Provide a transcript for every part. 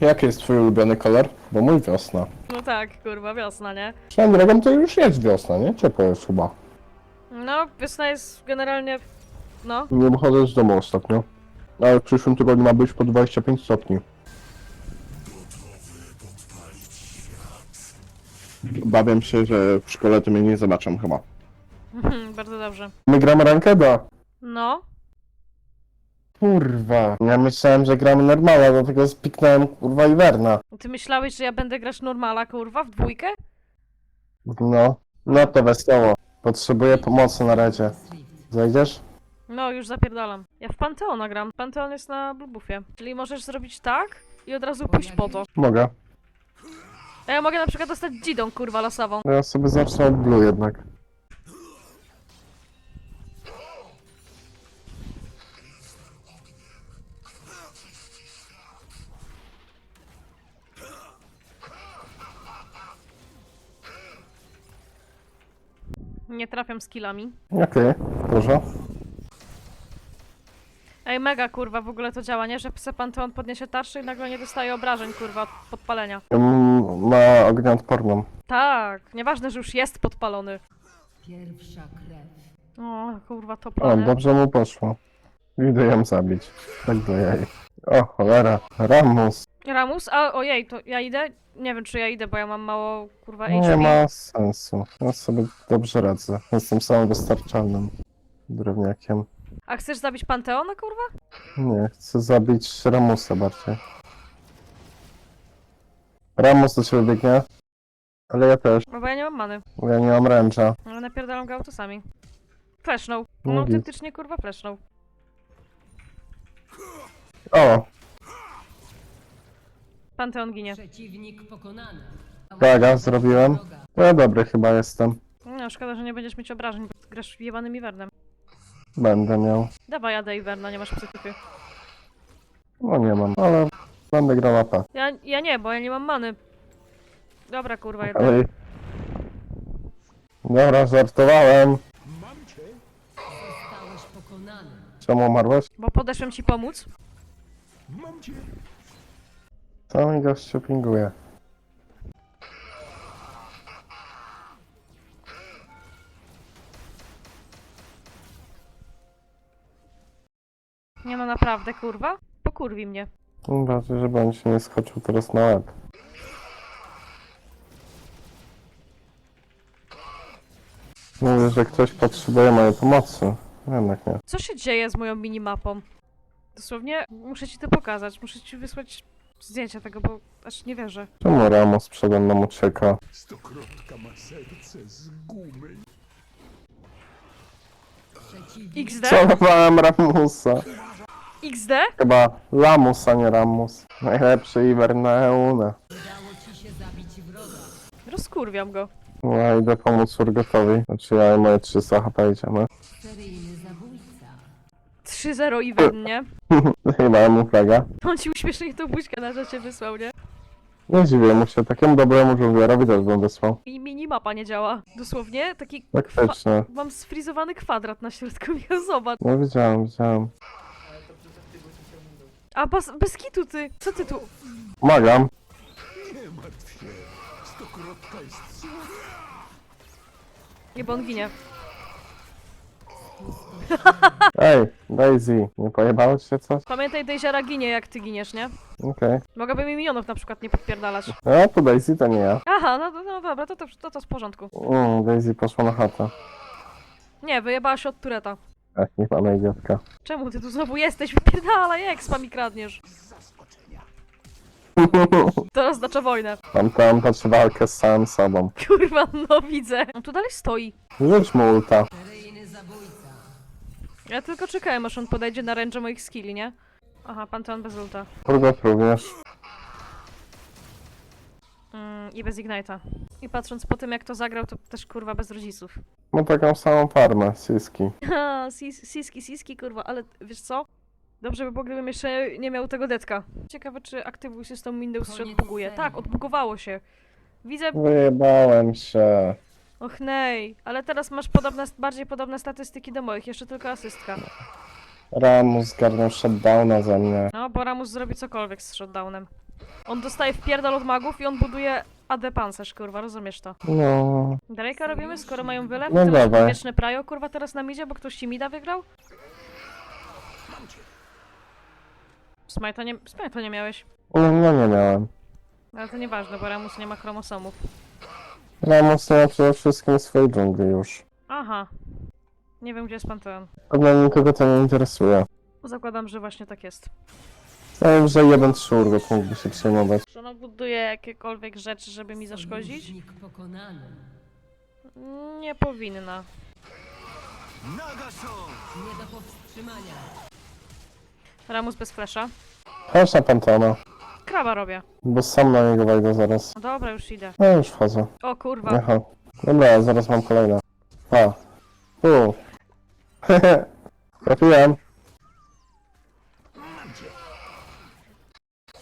Jaki jest twój ulubiony kolor? Bo mój wiosna. No tak, kurwa, wiosna, nie? Swoją drogą to już jest wiosna, nie? Ciepło jest chyba. No, wiosna jest generalnie... No, Nie wychodzę z domu ostatnio. Ale w przyszłym tygodniu ma być po 25 stopni. Obawiam się, że w szkole to mnie nie zobaczą chyba. bardzo dobrze. My gramy rankeda. No, Kurwa. Ja myślałem, że gramy normala, dlatego spiknąłem kurwa Iwerna. ty myślałeś, że ja będę grać normala, kurwa, w dwójkę? No. No to wesoło. Potrzebuję pomocy na radzie. Zajdziesz? No, już zapierdalam. Ja w Panteona gram. Panteon jest na Blubuffie. Czyli możesz zrobić tak i od razu pójść po to. Mogę. A ja mogę na przykład dostać dzidą, kurwa, losową. Ja sobie zacznę od blue jednak. Nie trafiam skillami. Okej, proszę. Ej, mega, kurwa, w ogóle to działa, nie? Że se Panteon podniesie tarczę i nagle nie dostaje obrażeń, kurwa, od podpalenia. Mm, Ma ognioodporną. Tak, nieważne, że już jest podpalony. Pierwsza krew. O, kurwa, to O, plany. dobrze mu poszło. Idę ją zabić. Tak do jej. O, cholera. Ramus. Ramus? A, ojej, to ja idę? Nie wiem, czy ja idę, bo ja mam mało, kurwa, Nie HP. ma sensu. Ja sobie dobrze radzę. Jestem samowystarczalnym drewniakiem. A chcesz zabić Panteona, kurwa? Nie, chcę zabić Ramusa bardziej. Ramus do ciebie biegnie. Ale ja też. No bo ja nie mam many. bo Ja nie mam ręcza. Ale napierdalam go autosami. Flashnął. No No autentycznie, kurwa, flashnął. O, Panteon ginie. Przeciwnik pokonany. tak, ja zrobiłem. Ja dobry chyba jestem. No, szkoda, że nie będziesz mieć obrażeń, bo grasz jebanym Ivernem. Będę miał. Dawaj, jadę Iverna, nie masz psychyfy. No nie mam, ale będę grał AP. Ja, ja nie, bo ja nie mam many. Dobra, kurwa, jednak. Ale... Dobra, żartowałem. Zostałeś pokonany. Czemu umarłeś? Bo podeszłem ci pomóc. Co mi gościu pinguje? Nie ma naprawdę, kurwa. Pokurwi mnie. Bardziej, żeby on się nie skoczył teraz na łeb. Mówię, że ktoś potrzebuje mojej pomocy. Jednak nie. Co się dzieje z moją minimapą? Dosłownie muszę ci to pokazać. Muszę ci wysłać zdjęcia tego, bo aż nie wierzę. Czemu Ramos przede mną ucieka? Stokrotka ma serce z gumy. XD? Celowałem Ramusa. XD? Chyba Lamus, a nie Ramus. Najlepszy Iwer na Eunę. udało ci się zabić wroga. Rozkurwiam go. No, ja idę pomóc Urgotowi. Znaczy ja i moje 300 HP idziemy. Zabójca. 3-0 Iven, nie? Chyba mu flaga. On ci uśmiesznie tą buźkę na rzeczy wysłał, nie? Nie dziwię mu się, takiemu dobremu żołnierzowi też bym wysłał. I minimapa nie działa. Dosłownie taki. Faktycznie. Mam sfrizowany kwadrat na środku, Michał, zobacz. No widziałem, widziałem. A bez, bez kitu ty, co ty tu? Pomagam. Nie martw się. Stokrotka jest. Nie, bo on ginie. Ej, Daisy, nie pojebało ci się coś? Pamiętaj, Dejziara ginie, jak ty giniesz, nie? Okej. Mogłaby mi minionów na przykład nie podpierdalać. No to Daisy to nie ja. Aha, no, no, no dobra, to to, to to w porządku. Mm, Daisy poszła na chatę. Nie, wyjebała się od Tureta. Ach, niech pana idiotka. Czemu ty tu znowu jesteś? Wypierdalaj, jak mi kradniesz. To oznacza wojnę. Mam tam patrzę walkę z samym sobą. Kurwa, no widzę. On tu dalej stoi. Rzuć mu ulta. Ja tylko czekałem, aż on podejdzie na ręcze moich skilli, nie? Aha, Panteon bez ulta. Urgot również. Mm, I bez Ignite'a. I patrząc po tym, jak to zagrał, to też kurwa bez rodziców. Ma taką samą farmę, Siski. Ha, sis, siski, siski, kurwa, ale wiesz co? Dobrze by było, gdybym jeszcze nie miał tego detka. Ciekawe, czy aktywuj system Windows się Koniec odbuguje. serii. Tak, odbugowało się. Widzę, Wyjebałem się. Och nej, ale teraz masz podobne, bardziej podobne statystyki do moich, jeszcze tylko asystka. Ramus zgarnął shutdowna ze mnie. No, bo Ramus zrobi cokolwiek z shutdownem. On dostaje wpierdol od magów i on buduje AD pancerz, kurwa, rozumiesz to? No, Drake'a robimy, skoro mają wylew? No Ty masz dawaj. wieczne prajo, kurwa, teraz na midzie, bo ktoś ci mida wygrał? Smajta nie, Smajta nie miałeś. no, no nie miałem. Ale to nieważne, bo Ramus nie ma chromosomów. Ramos ma przede wszystkim swojej dżungli już. Aha. Nie wiem, gdzie jest Panteon. Pewnie nikogo to nie interesuje. Zakładam, że właśnie tak jest. Wiem, że jeden szurgot mógłby się przejmować. Czy ona buduje jakiekolwiek rzeczy, żeby mi zaszkodzić? Sojusznik pokonany. Nie powinna. Nie do powstrzymania. Ramus bez flesza. Na Pantona, Kraba robię. bo sam na niego wejdę zaraz. No dobra, już idę. No już wchodzę. O kurwa. Aha. Dobra, zaraz mam kolejne. A. U. Trafiłem.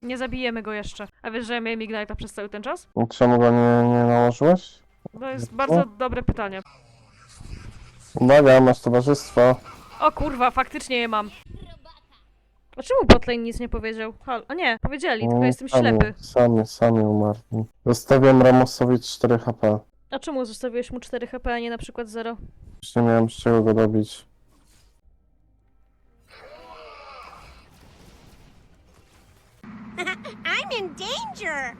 Nie zabijemy go jeszcze. A wiesz, że ja miałem Ignite'a przez cały ten czas? Czemu go nie, nie nałożyłeś? To jest bardzo dobre pytanie. Uwaga, masz towarzystwo. O kurwa, faktycznie je mam. A czemu botlane nic nie powiedział? Hal, a nie, powiedzieli, tylko Mm, jestem sami, ślepy. Sami, sami umarli. Zostawiam Ramosowi 4 HP. A czemu zostawiłeś mu 4 HP, a nie na przykład 0? Już nie miałem z czego go dobić. I'm in danger!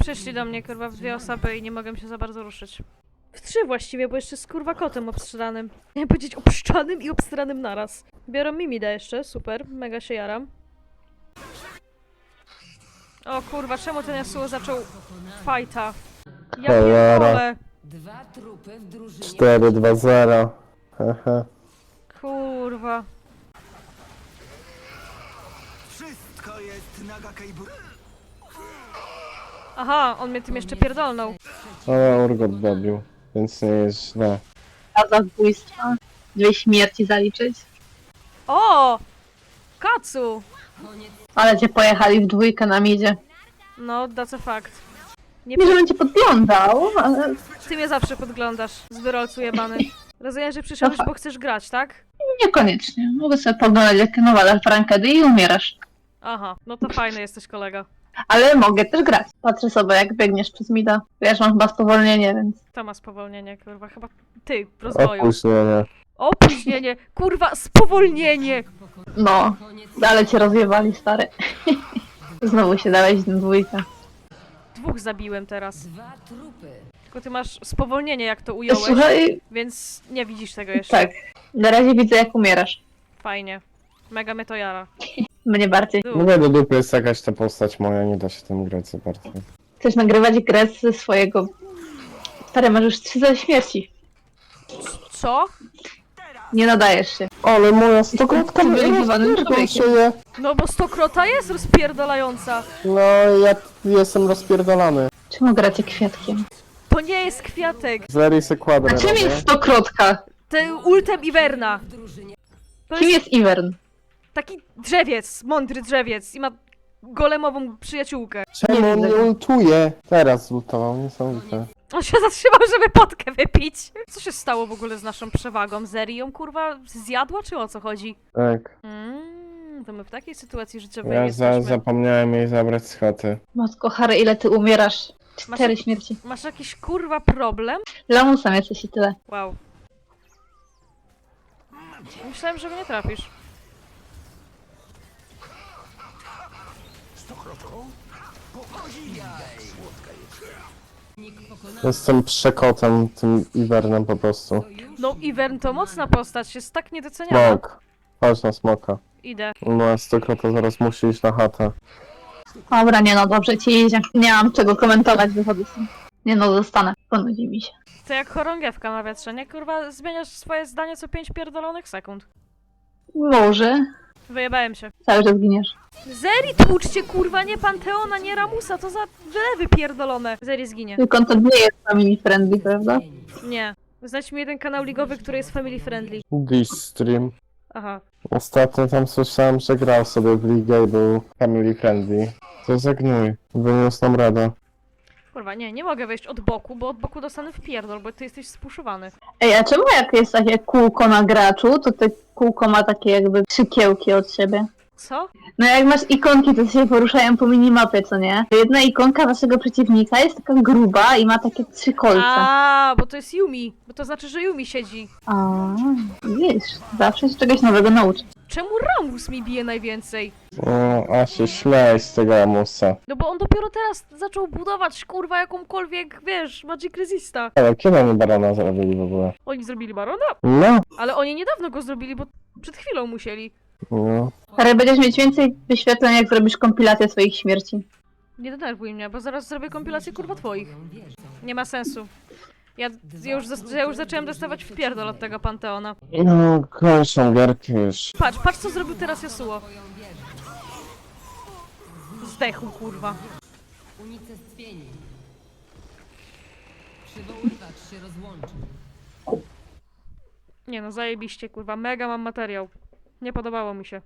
Przyszli do mnie kurwa w dwie osoby i nie mogę się za bardzo ruszyć. Trzy właściwie, bo jeszcze z kurwa kotem obstrzanym. Miałem powiedzieć obszczanym i obstranym naraz. Biorą Mimida jeszcze, super, mega się jaram. O kurwa, czemu ten Yasuo zaczął fajta? Ja Cholera. pierdolę. Dwa trupy w drużynie. 4, 2, 0. Hehe. Kurwa. Wszystko jest Nagakejbur. Aha, on mnie tym jeszcze pierdolnął. Ale Urgot dobił, więc nie jest źle. A zabójstwa. Dwie śmierci zaliczyć. O! Kacu! Ale cię pojechali w dwójkę na midzie. No, that's a fact. Nie Nie, żebym cię podglądał, ale Ty mnie zawsze podglądasz, z wyrolcu jebany. Rozumiem, że przyszedłeś, bo chcesz grać, tak? niekoniecznie. Mogę sobie poglądać, jak nawalasz w rankedy i umierasz. Aha, no to fajny jesteś kolega. Ale mogę też grać. Patrzę sobie, jak biegniesz przez mida. Wiesz, mam chyba spowolnienie, więc... To ma spowolnienie, kurwa, chyba ty w rozwoju. Opóźnienie. Opóźnienie, kurwa, spowolnienie! No, ale cię rozjewali, stary. Znowu się dałeś w dwójkę. Dwóch zabiłem teraz. dwa trupy. Tylko ty masz spowolnienie, jak to ująłeś, Słuchaj, więc nie widzisz tego jeszcze. tak. Na razie widzę, jak umierasz. Fajnie. Mega mnie to jara. Mnie bardziej. Du. Mówię do dupy jest jakaś ta postać moja, nie da się tym grać za bardzo. Chcesz nagrywać grę ze swojego... Stary, masz już trzy za śmierci. Co? Nie nadajesz się. Ale moja stokrotka mnie Cywilizowanym rozpierdol człowiekiem. się je. No bo stokrota jest rozpierdalająca. No, ja jestem rozpierdolany. Czemu gracie kwiatkiem? To nie jest kwiatek. Zeri se kwadrę A czym robię. jest stokrotka? To ultem drużynie To Kim jest jest Ivern? Taki drzewiec, mądry drzewiec i ma golemową przyjaciółkę. Czemu on nie ultuje? Teraz zultował, niesamowite. On się zatrzymał, żeby potkę wypić. Co się stało w ogóle z naszą przewagą? Zeri ją kurwa zjadła, czy o co chodzi? Tak. Mm, to my w takiej sytuacji życiowej Ja za, jesteśmy. zapomniałem jej zabrać z chaty. Matko Harry, ile ty umierasz? Cztery Masz- śmierci. Masz jakiś kurwa problem? Lamusem jesteś i tyle. Wow. Myślałem, że mnie trafisz. Jestem przekotem tym Ivernem po prostu. No Ivern to mocna postać, jest tak niedoceniana. Smok. Chodź na smoka. Idę. Moja stokrota zaraz musi iść na chatę. Dobra, nie no, dobrze ci idzie. Nie mam czego komentować, wychodzę stąd. Nie no, zostanę. Ponudzi mi się. To jak chorągiewka na wietrze, nie? Kurwa, zmieniasz swoje zdanie co 5 pierdolonych sekund. Może. Wyjebałem się. Cały czas giniesz. Zeri tłuczcie, kurwa, nie Panteona, nie Ramusa, to za wylewy pierdolone. Zeri zginie. Twój content nie jest family friendly, prawda? Nie. Znajdź mi jeden kanał ligowy, który jest family friendly. This stream. Aha. Ostatnio tam słyszałem, że grał sobie w ligę i był family friendly. Co za gnój. Wyniósł nam radę. Kurwa, nie, nie mogę wejść od boku, bo od boku dostanę w pierdol, bo ty jesteś spuszowany. Ej, a czemu jak jest takie kółko na graczu, to te kółko ma takie jakby trzy kiełki od siebie? Co? No jak masz ikonki, to się poruszają po minimapie, co nie? Jedna ikonka waszego przeciwnika jest taka gruba i ma takie trzy kolce. A, bo to jest Yumi. Bo to znaczy, że Yumi siedzi. A, widzisz, zawsze się czegoś nowego nauczy. Czemu Ramus mi bije najwięcej? No, a się śmiej z tego Amusa. No bo on dopiero teraz zaczął budować, kurwa, jakąkolwiek, wiesz, Magic Resista. Ale kiedy oni Barona zrobili w ogóle? Oni zrobili Barona? No, Ale oni niedawno go zrobili, bo przed chwilą musieli. No. Ale będziesz mieć więcej wyświetleń, jak zrobisz kompilację swoich śmierci. Nie denerwuj mnie, bo zaraz zrobię kompilację, kurwa, twoich. Nie ma sensu. Ja, ja, już, zas- ja już zacząłem dostawać w pierdol od tego Panteona. No, kończą gierki już. Patrz, patrz co zrobił teraz Yasuo. Zdechł, kurwa. Przywoływacz się rozłączył. Nie no, zajebiście, kurwa. Mega mam materiał. Nie podobało mi się.